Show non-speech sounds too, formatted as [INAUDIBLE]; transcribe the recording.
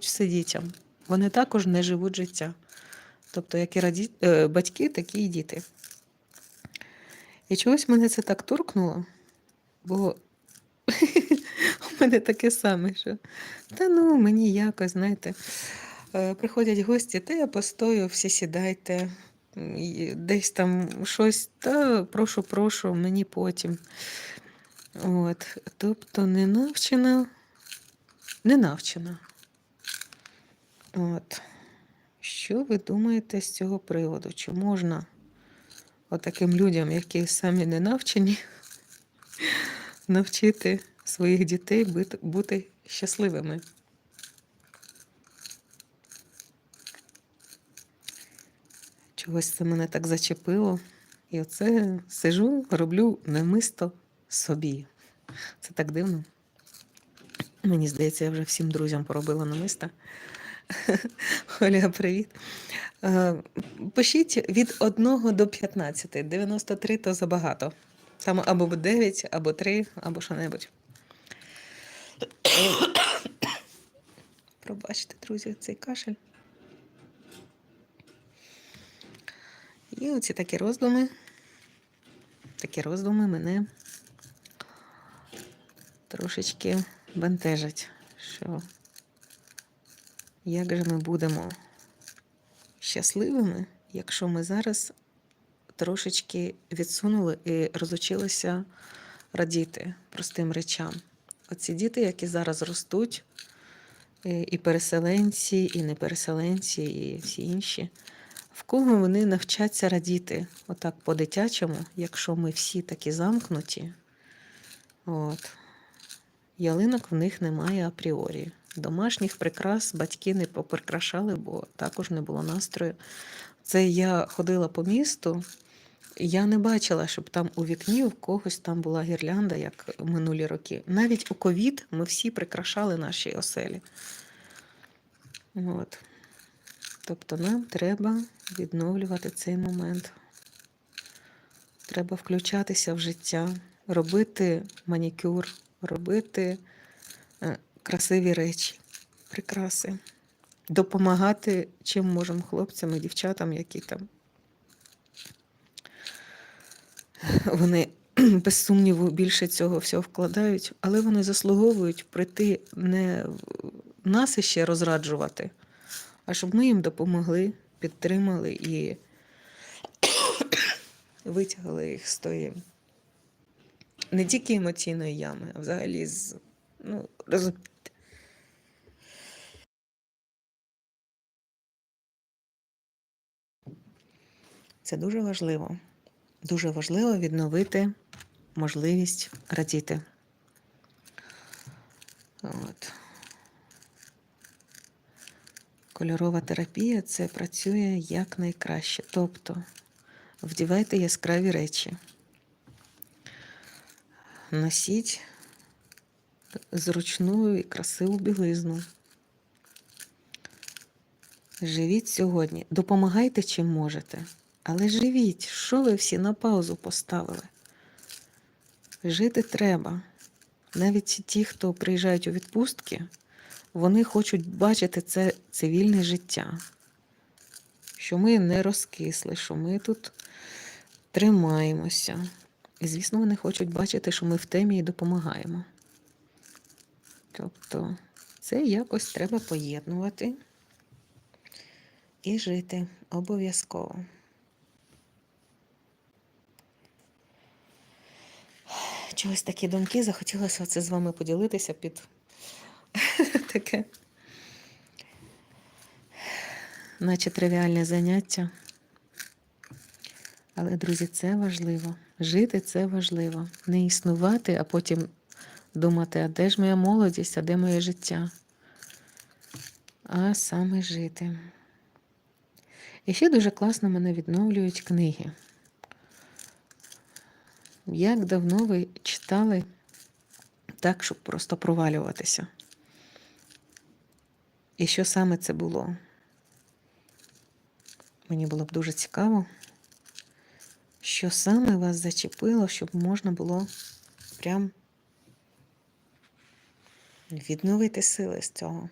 все дітям. Вони також не живуть життя. Тобто, як і раді... е, батьки, такі і діти. І чогось мене це так торкнуло, бо [LAUGHS] у мене таке саме, що та ну мені якось, знаєте, е, приходять гості, та я постою, всі сідайте, десь там щось, та прошу, прошу, мені потім. От, тобто не навчена, не навчена. От. Що ви думаєте з цього приводу? Чи можна отаким людям, які самі не навчені, [LAUGHS] навчити своїх дітей бути, щасливими? Чогось це мене так зачепило. І оце сижу, роблю намисто собі. Це так дивно. Мені здається, я вже всім друзям поробила намиста. Оля, привіт. Е, Пишіть від 1 до 15. 93 то забагато. Там або 9, або 3, або що-небудь. Пробачте, друзі, цей кашель. І оці такі роздуми. Такі роздуми мене трошечки бентежать, що як же ми будемо щасливими, якщо ми зараз трошечки відсунули і розучилися радіти простим речам. Оці діти, які зараз ростуть, і переселенці, і не переселенці, і всі інші, в кого вони навчаться радіти отак по-дитячому, якщо ми всі такі замкнуті, от, ялинок в них немає апріорі. Домашніх прикрас батьки не поприкрашали, бо також не було настрою. Це я ходила по місту, і я не бачила, щоб там у вікні в когось там була гірлянда, як минулі роки. Навіть у ковід ми всі прикрашали наші оселі. От. Тобто нам треба відновлювати цей момент. Треба включатися в життя, робити манікюр, робити красиві речі, прикраси, допомагати чим можемо хлопцям і дівчатам, які там. Вони [CLEARS THROAT] без сумніву більше цього всього вкладають, але вони заслуговують прийти не нас іще розраджувати, а щоб ми їм допомогли, підтримали і [CLEARS THROAT] витягли їх з тої не тільки емоційної ями, а взагалі з ну, роз... Це дуже важливо. Дуже важливо відновити можливість радіти. От. Кольорова терапія це працює якнайкраще. Тобто вдівайте яскраві речі, носіть зручну і красиву білизну. Живіть сьогодні, допомагайте чим можете, але живіть, що ви всі на паузу поставили? Жити треба. Навіть ті, хто приїжджають у відпустки, вони хочуть бачити це цивільне життя, що ми не розкисли, що ми тут тримаємося. І, звісно, вони хочуть бачити, що ми в темі і допомагаємо. Тобто це якось треба поєднувати і жити обов'язково. Чогось такі думки захотілося це з вами поділитися під [LAUGHS] таке, наче тривіальне заняття. Але, друзі, це важливо. Жити це важливо. Не існувати, а потім думати, а де ж моя молодість, а де моє життя? А саме жити. І ще дуже класно мене відновлюють книги. Як давно ви читали так, щоб просто провалюватися? І що саме це було? Мені було б дуже цікаво, що саме вас зачепило, щоб можна було прям відновити сили з цього.